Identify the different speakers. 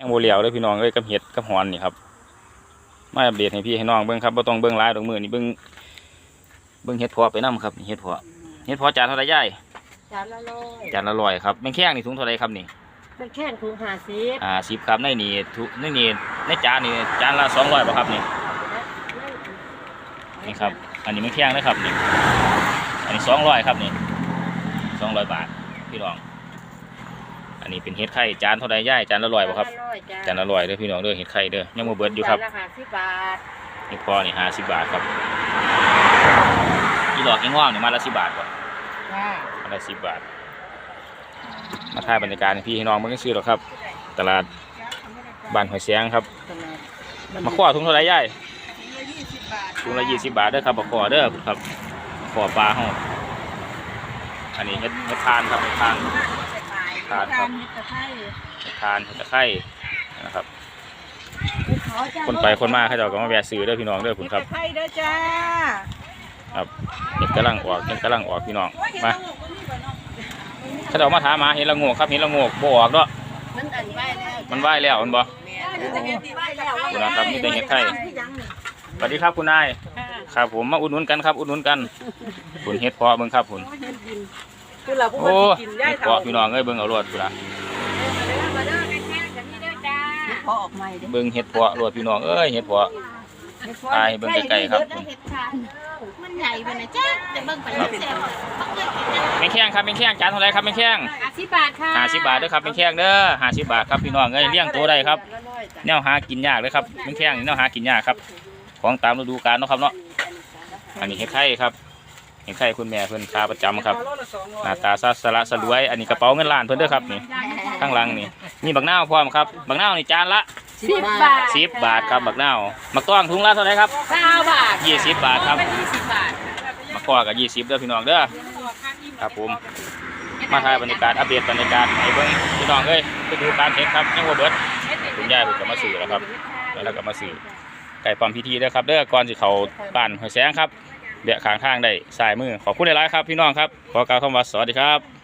Speaker 1: ยังโบเหลียวเลยพี่น้องเอ้ยกับเห็ดกับหอนนี่ครับมาอัปเดตให้พี่ให้น้องเบิ่งครับบ่ต้องเบิ่งหลายดอกมือนี่เบิ่งเบิ่งเห็ดเพอไปนํครับนี่เห็ดเพอเห็ดเพอจานเท่าไหร่ย่าย
Speaker 2: จานละร้อย
Speaker 1: จานละร้อยครับแมงแข้งนี่ถุงเท่าไหร่ครับนี่
Speaker 2: เป็นแค่ถุงห้าสิบ
Speaker 1: อ่าสิบครับในนี่ถุในนี่ในจานนี่จานละสองร้อยป่ะครับนี่นี่ครับ อันนี้แมงแข้งนะครับนี่อันนี้สองร้อยครับนี่สองร้อยบาทพี่น้อง อันนี้เป็นเห็ดไข่จานเท่าไหร่ย่ายจานละร้อยป่ะครับ
Speaker 2: จานละร้อยจ้า
Speaker 1: จานละร้อยเด้อพี่น้องเด้อเห็ดไข่เด้อยังบ่เบิดอยู่ครับ
Speaker 2: จานละห้าสิบบาท
Speaker 1: นี่พอนี่ห้าสิบบาทครับอีหลอกอีง่วงนี่มาละสิบบาทก่อน
Speaker 2: จ้า
Speaker 1: มาละสิบบาท มาถ่ายบรรยากาศให้พี่ให้น้องเบิ่งซื้อหรอกครับ ตลาดบ้านหอยแสงครับมาขวาถุงเท่าไหรยายถุงละยี่สิบบาทเด้อครับมาขวาเด้อครับขวาปลาห้องอันนี้เฮ็ดเฮ็ดทานครับเฮ็ดทาน ทานครับเฮ็ดทานเฮ็ดตะไคร้นะครับ คนไปคนมาเขาเจ้าก็มาแวะซื้อเด้อพี่น้องเด้อคุณครับ
Speaker 2: ไข่เด้อจ้า
Speaker 1: ครับเห็ดกำลังออกเห็ดกำลังออกพี่น้องมาเขาเจ้ามาถามมาเห็ดละโงกครับเห็ดละโงกบ่ออกเนาะ
Speaker 2: มันอันไหวแล้ว
Speaker 1: มันไหวแล้วมันบ่
Speaker 2: ไหวแล้ว
Speaker 1: คุณนะครับมีแต่เห็ดไข่สวัสดีครับคุณนายครับผมมาอุดหนุนกันครับอุดหนุนกันคุณเฮ็ดเพาะเบิ่งครับคุณ
Speaker 2: คือเราผู้
Speaker 1: โอ้
Speaker 2: กินได้
Speaker 1: เฮ็ดเพาะพี่น้องเอ้ยเบิ่งเอารวดพุ่นล่ะ
Speaker 2: มาเด้อแค่กันนี่เด้อจ้าพอออกใหม่เด้อ
Speaker 1: เบิ่งเฮ็ดเพาะรวดพี่น้องเอ้ยเฮ็ดเพาะ ตายเบิ่งไกลๆครับ
Speaker 3: มันใหญ่ไปนะจ๊ะแต่เบิ่งไปแล้วแซ่บ
Speaker 1: แม่งแข้งครับแม่งแข้งจานเท่าไหร่ครับแม่งแข้ง
Speaker 3: ห้าสิบบาทค่ะ
Speaker 1: 50บาทเด้อครับแม่งแข้งเด้อ50บาทครับพี่น้องเอ้ยเลี้ยงตัวได้ครับแนวหากินยากเลยครับแม่งแข้งนี่แนวหากินยากครับ ของตามฤดูกาลเนาะครับเนาะอันนี้เฮ็ดไข่ครับ เฮ็ดไข่คุณแม่เพิ่นค้าประจำครับ หน้าตาซะสละสลวย อันนี้กระเป๋าเงินล้านเพิ่นเด้อครับนี่ ข้างหลังนี่ มีบักนาวพร้อมครับ บักนาวนี่จานละ
Speaker 3: สิบบาท
Speaker 1: 10บาทครับบักนาวมักต้องถุงละเท่าไหร่ครับ
Speaker 3: เก้าบาท
Speaker 1: 20บาทครับ
Speaker 3: เป็นยี่สิบบาท
Speaker 1: มาขอกับ20เด้อพี่น้องเด้อครับผม มาถ่ายบรรยากาศอัปเดตบรรยากาศให้เบิ่งพี่น้องเอ้ยไปดูการเฮ็ดครับยังบ่เบิดคุณยายเพิ่นก็มาซื้อแล้วครับ แล้วก็มาซื้อไก่ปั๊มพิธีเด้อครับเด้อก่อนสิเข้าบ้านหอยแสงครับ แวะข้างทางได้สายมือขอบคุณหลายๆครับพี่น้องครับขอกล่าวคำว่าสวัสดีครับ